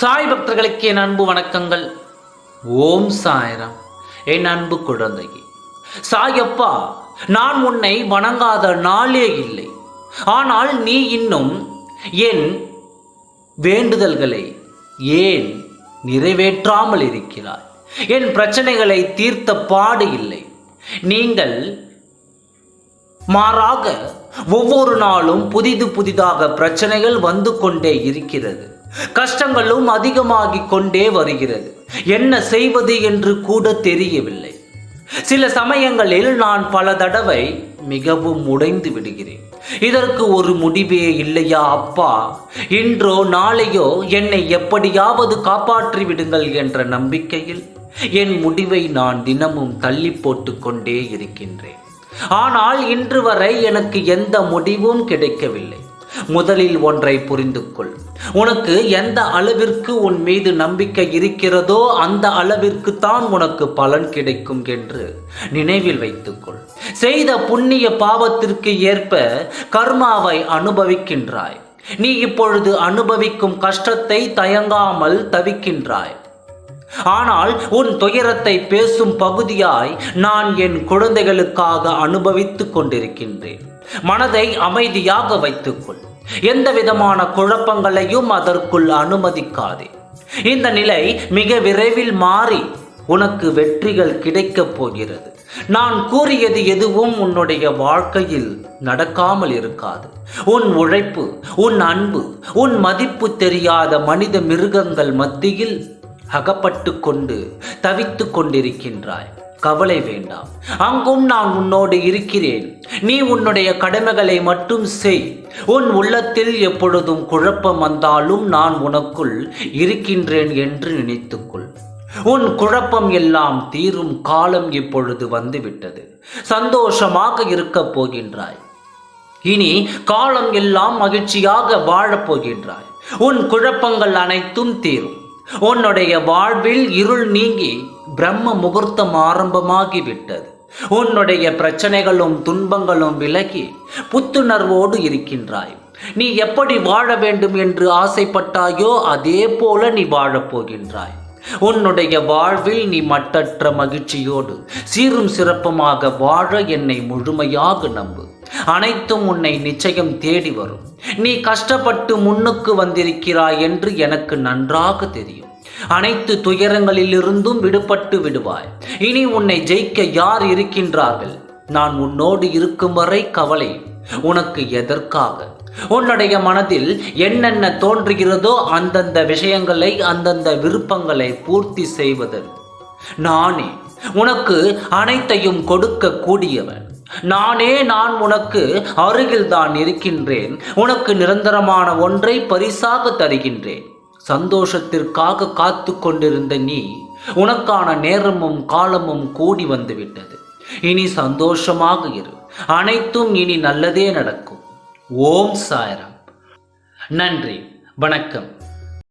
சாய் பக்தர்களுக்கு என் அன்பு வணக்கங்கள். ஓம் சாயரம். என் அன்பு குழந்தையே சாயப்பா நான் உன்னை வணங்காத நாளே இல்லை. ஆனால் நீ இன்னும் என் வேண்டுதல்களை ஏன் நிறைவேற்றாமல் இருக்கிறாய்? என் பிரச்சனைகளை தீர்த்த பாடு இல்லை. நீங்கள் மாறாக ஒவ்வொரு நாளும் புதிது புதிதாக பிரச்சனைகள் வந்து கொண்டே இருக்கிறது. கஷ்டங்களும் அதிகமாகிக் கொண்டே வருகிறது. என்ன செய்வது என்று கூட தெரியவில்லை. சில சமயங்களில் நான் பல தடவை மிகவும் உடைந்து விடுகிறேன். இதற்கு ஒரு முடிவே இல்லையா அப்பா? இன்றோ நாளையோ என்னை எப்படியாவது காப்பாற்றி விடுங்கள் என்ற நம்பிக்கையில் என் முடிவை நான் தினமும் தள்ளி போட்டு கொண்டே இருக்கின்றேன். ஆனால் இன்று வரை எனக்கு எந்த முடிவும் கிடைக்கவில்லை. முதலில் ஒன்றை புரிந்து கொள் உனக்கு எந்த அளவிற்கு உன் மீது நம்பிக்கை இருக்கிறதோ அந்த அளவிற்கு தான் உனக்கு பலன் கிடைக்கும் என்று நினைவில் வைத்துக்கொள். செய்த புண்ணிய பாவத்திற்கு ஏற்ப கர்மாவை அனுபவிக்கின்றாய். நீ இப்பொழுது அனுபவிக்கும் கஷ்டத்தை தயங்காமல் தவிக்கின்றாய். ஆனால் உன் துயரத்தை பேசும் பகுதியாய் நான் என் குழந்தைகளுக்காக அனுபவித்துக் கொண்டிருக்கின்றேன். மனதை அமைதியாக வைத்துக்கொள். எந்த விதமான குழப்பங்களையும் அதற்குள் அனுமதிக்காதே. இந்த நிலை மிக விரைவில் மாறி உனக்கு வெற்றிகள் கிடைக்கப் போகிறது. நான் கூறியது எதுவும் உன்னுடைய வாழ்க்கையில் நடக்காமல் இருக்காது. உன் உழைப்பு உன் அன்பு உன் மதிப்பு தெரியாத மனித மிருகங்கள் மத்தியில் அகப்பட்டு கொண்டு தவித்து கொண்டிருக்கின்றாய். கவலை வேண்டாம். அங்கும் நான் உன்னோடு இருக்கிறேன். நீ உன்னுடைய கடமைகளை மட்டும் செய். உன் உள்ளத்தில் எப்பொழுதும் குழப்பம் வந்தாலும் நான் உனக்குள் இருக்கின்றேன் என்று நினைத்துக்கொள். உன் குழப்பம் எல்லாம் தீரும் காலம் இப்பொழுது வந்துவிட்டது. சந்தோஷமாக இருக்கப் போகின்றாய். இனி காலம் எல்லாம் மகிழ்ச்சியாக வாழப் போகின்றாய். உன் குழப்பங்கள் அனைத்தும் தீரும். உன்னுடைய வாழ்வில் இருள் நீங்கி பிரம்ம முகூர்த்தம் ஆரம்பமாகிவிட்டது. உன்னுடைய பிரச்சனைகளும் துன்பங்களும் விலகி புத்துணர்வோடு இருக்கின்றாய். நீ எப்படி வாழ வேண்டும் என்று ஆசைப்பட்டாயோ அதே போல நீ வாழப் போகின்றாய் உன்னுடைய வாழ்வில் நீ மட்டற்ற மகிழ்ச்சியோடு சீரும் சிறப்புமாக வாழ என்னை முழுமையாக நம்பு. அனைத்தும் உன்னை நிச்சயம் தேடி வரும். நீ கஷ்டப்பட்டு முன்னுக்கு வந்திருக்கிறாய் என்று எனக்கு நன்றாக தெரியும். அனைத்து துயரங்களிலிருந்தும் விடுபட்டு விடுவாய். இனி உன்னை ஜெயிக்க யார் இருக்கின்றார்கள்? நான் உன்னோடு இருக்கும் வரை கவலை உனக்கு எதற்காக? உன்னுடைய மனதில் என்னென்ன தோன்றுகிறதோ அந்தந்த விஷயங்களை அந்தந்த விருப்பங்களை பூர்த்தி செய்வதற்கு நானே உனக்கு அனைத்தையும் கொடுக்க கூடியவன் நானே நான் உனக்கு அருகில் தான் இருக்கின்றேன். உனக்கு நிரந்தரமான ஒன்றை பரிசாக தருகின்றேன். சந்தோஷத்திற்காக காத்து கொண்டிருந்த நீ உனக்கான நேரமும் காலமும் கூடி வந்துவிட்டது. இனி சந்தோஷமாக இரு. அனைத்தும் இனி நல்லதே நடக்கும். ஓம் சாய்ராம். நன்றி. வணக்கம்.